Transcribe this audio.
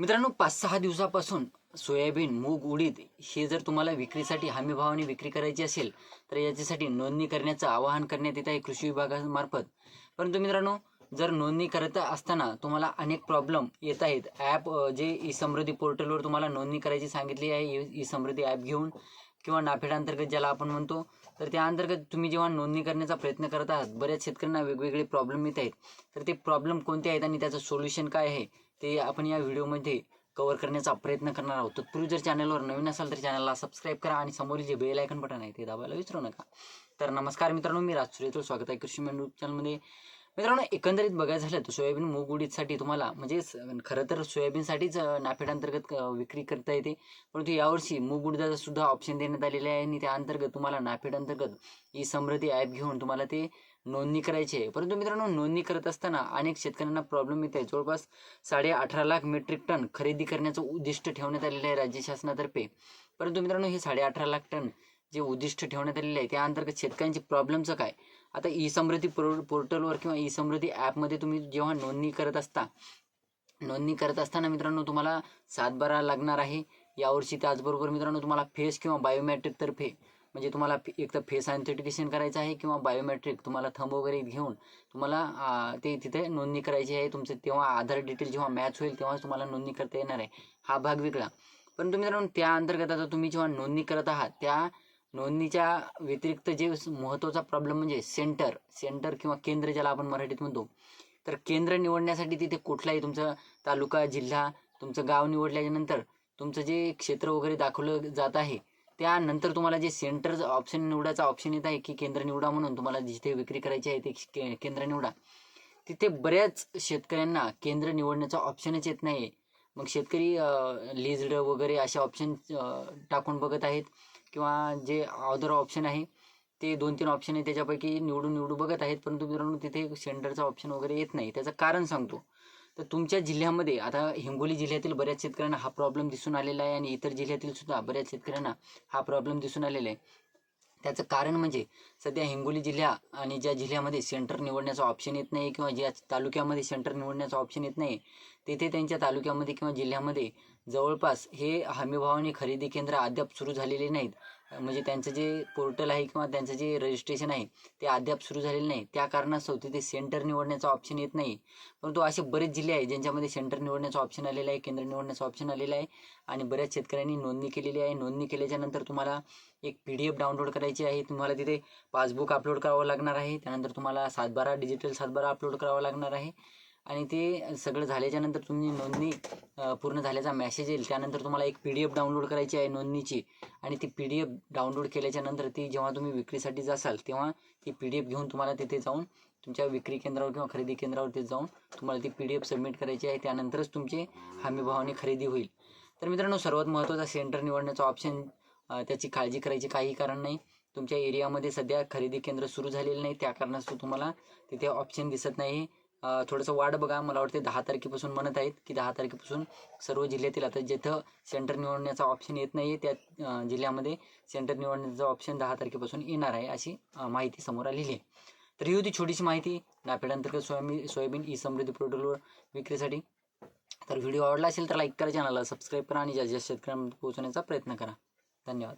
मित्रांनो पाच सहा दिवसापासून सोयाबीन मूग उडीद हे जर तुम्हाला विक्रीसाठी हमी भावाने विक्री करायची असेल तर याच्यासाठी नोंदणी करण्याचं आवाहन करण्यात येत आहे कृषी विभागामार्फत. परंतु मित्रांनो जर नोंदणी करत असताना तुम्हाला अनेक प्रॉब्लेम येत आहेत. ॲप जे ई समृद्धी पोर्टलवर तुम्हाला नोंदणी करायची सांगितली आहे ई समृद्धी ॲप घेऊन किंवा नाफेडांतर्गत ज्याला आपण म्हणतो तर त्या अंतर्गत तुम्ही जेव्हा नोंदणी करण्याचा प्रयत्न करत आहात बऱ्याच शेतकऱ्यांना वेगवेगळे प्रॉब्लेम येत आहेत. तर ते प्रॉब्लेम कोणते आहेत आणि त्याचं सोल्युशन काय आहे? ते आपण या व्हिडिओमध्ये कव्हर करण्याचा प्रयत्न करणार आहोत. तत्पूर्वी जर चॅनलवर नवीन असाल तर चॅनलला सबस्क्राईब करा आणि समोरील जे बेल आयकन बटन आहे ते दाबायला विसरू नका. तर नमस्कार मित्रांनो मी राज सुरेतो स्वागत आहे कृषी मेंढू चॅनलमध्ये मित्रांनो एकंदरीत बघायचं झालं तर सोयाबीन मूग उडीदसाठी तुम्हाला म्हणजे खरं तर सोयाबीनसाठीच अं, नाफेड अंतर्गत विक्री करता येते. परंतु यावर्षी मूग उडदाचा सुद्धा ऑप्शन देण्यात आलेले आहे. आणि त्या अंतर्गत तुम्हाला नाफेड अंतर्गत ई समृद्धी ॲप घेऊन तुम्हाला ते नोंदणी करायची आहे. परंतु मित्रांनो नोंदणी करत असताना अनेक शेतकऱ्यांना प्रॉब्लेम येत आहे. जवळपास साडे अठरा लाख मेट्रिक टन खरेदी करण्याचं उद्दिष्ट ठेवण्यात आलेलं आहे राज्य शासनातर्फे. परंतु मित्रांनो हे साडे अठरा लाख टन जे उद्दिष्ट ठेवण्यात आलेले आहे त्या अंतर्गत शेतकऱ्यांची प्रॉब्लेमचं काय? आता ई समृद्धी पोर पोर्टलवर किंवा ई समृद्धी ॲपमध्ये तुम्ही जेव्हा नोंदणी करत असता नोंदणी करत असताना मित्रांनो तुम्हाला सातबारा लागणार आहे. यावर्षी त्याचबरोबर मित्रांनो तुम्हाला फेस किंवा बायोमॅट्रिक तर्फे म्हणजे तुम्हाला एक तर फेस ऑथेंटिकेशन करायचं आहे किंवा बायोमॅट्रिक तुम्हाला थंब वगैरे घेऊन तुम्हाला ते तिथे नोंदणी करायची आहे. तुमचं तेव्हा आधार डिटेल जेव्हा मॅच होईल तेव्हाच तुम्हाला नोंदणी करता येणार आहे. हा भाग वेगळा. परंतु मित्रांनो त्या अंतर्गत आता तुम्ही जेव्हा नोंदणी करत आहात त्या नोंदणीच्या व्यतिरिक्त जे महत्त्वाचा प्रॉब्लेम म्हणजे सेंटर सेंटर किंवा केंद्र ज्याला आपण मराठीत म्हणतो तर केंद्र निवडण्यासाठी तिथे कुठलाही तुमचा तालुका जिल्हा तुमचं गाव निवडल्याच्यानंतर तुमचं जे क्षेत्र वगैरे दाखवलं जात आहे त्यानंतर तुम्हाला जे सेंटर ऑप्शन निवडायचा ऑप्शन येत आहे की केंद्र निवडा म्हणून तुम्हाला जिथे विक्री करायची आहे ते के- केंद्र निवडा. तिथे बऱ्याच शेतकऱ्यांना केंद्र निवडण्याचा ऑप्शनच येत नाही मग शेतकरी लिजड वगैरे असे ऑप्शन टाकून बघत आहेत. किंवा जे अदर ऑप्शन आहे ते दोन तीन ऑप्शन आहे त्याच्यापैकी निवडून निवडू बघत आहेत. परंतु मित्रांनो तिथे सेंटरचा ऑप्शन वगैरे येत नाही. त्याचं कारण सांगतो. तर तुमच्या जिल्ह्यामध्ये आता हिंगोली जिल्ह्यातील बऱ्याच शेतकऱ्यांना हा प्रॉब्लेम दिसून आलेला आहे आणि इतर जिल्ह्यातील सुद्धा बऱ्याच शेतकऱ्यांना हा प्रॉब्लेम दिसून आलेला आहे. त्याचं कारण म्हणजे सध्या हिंगोली जिल्हा आणि ज्या जिल्ह्यामध्ये सेंटर निवडण्याचा ऑप्शन येत नाही किंवा ज्या तालुक्यामध्ये सेंटर निवडण्याचा ऑप्शन येत नाही तेथे त्यांच्या तालुक्यामध्ये किंवा जिल्ह्यामध्ये जवळपास हे हमीभावाने खरेदी केंद्र अद्याप सुरू झालेले नाहीत. म्हणजे त्यांचं जे पोर्टल आहे किंवा त्यांचं जे रजिस्ट्रेशन आहे ते अद्याप सुरू झालेलं नाही. त्या कारणास्तव तिथे सेंटर निवडण्याचा ऑप्शन येत नाही. परंतु असे बरेच जिल्हे आहेत ज्यांच्यामध्ये सेंटर निवडण्याचा ऑप्शन आलेला आहे केंद्र निवडण्याचा ऑप्शन आलेला आहे आणि बऱ्याच शेतकऱ्यांनी नोंदणी केलेली आहे. नोंदणी केल्याच्यानंतर तुम्हाला एक पी डी एफ डाउनलोड करायची आहे. तुम्हाला तिथे पासबुक अपलोड करावं लागणार आहे. त्यानंतर तुम्हाला सातबारा डिजिटल सातबारा अपलोड करावा लागणार आहे. आणि ते सगळं झाल्याच्यानंतर तुम्ही नोंदणी पूर्ण झाल्याचा मेसेज येईल. त्यानंतर तुम्हाला एक पी डी एफ डाउनलोड करायची आहे नोंदणीची. आणि ती पी डी एफ डाउनलोड केल्याच्यानंतर ती जेव्हा तुम्ही विक्रीसाठी जासाल तेव्हा ती पी डी एफ घेऊन तुम्हाला तिथे जाऊन तुमच्या विक्री केंद्रावर किंवा खरेदी केंद्रावर तिथे जाऊन तुम्हाला ती पी डी एफ सबमिट करायची आहे. त्यानंतरच तुमची हमीभावाने खरेदी होईल. तर मित्रांनो सर्वात महत्त्वाचा सेंटर निवडण्याचा ऑप्शन त्याची काळजी करायची काही कारण नाही. तुमच्या एरियामध्ये सध्या खरेदी केंद्र सुरू झालेलं नाही. त्या कारणास्तव तुम्हाला तिथे ऑप्शन दिसत नाही. थोडंसं वाढ बघा मला वाटते दहा तारखेपासून म्हणत आहेत की दहा तारखेपासून सर्व जिल्ह्यातील आता जिथं सेंटर निवडण्याचा ऑप्शन येत नाही त्या जिल्ह्यामध्ये सेंटर निवडण्याचा ऑप्शन दहा तारखेपासून येणार आहे अशी माहिती समोर आलेली आहे. तर ही होती छोटीशी माहिती. नाफेड अंतर्गत सोयाबीन सोयाबीन ई समृद्धी पोर्टलवर विक्रीसाठी. तर व्हिडिओ आवडला असेल तर लाईक करा चॅनलला सबस्क्राईब करा आणि ज्या जास्त शेतकऱ्यांपर्यंत पोहोचण्याचा प्रयत्न करा. धन्यवाद.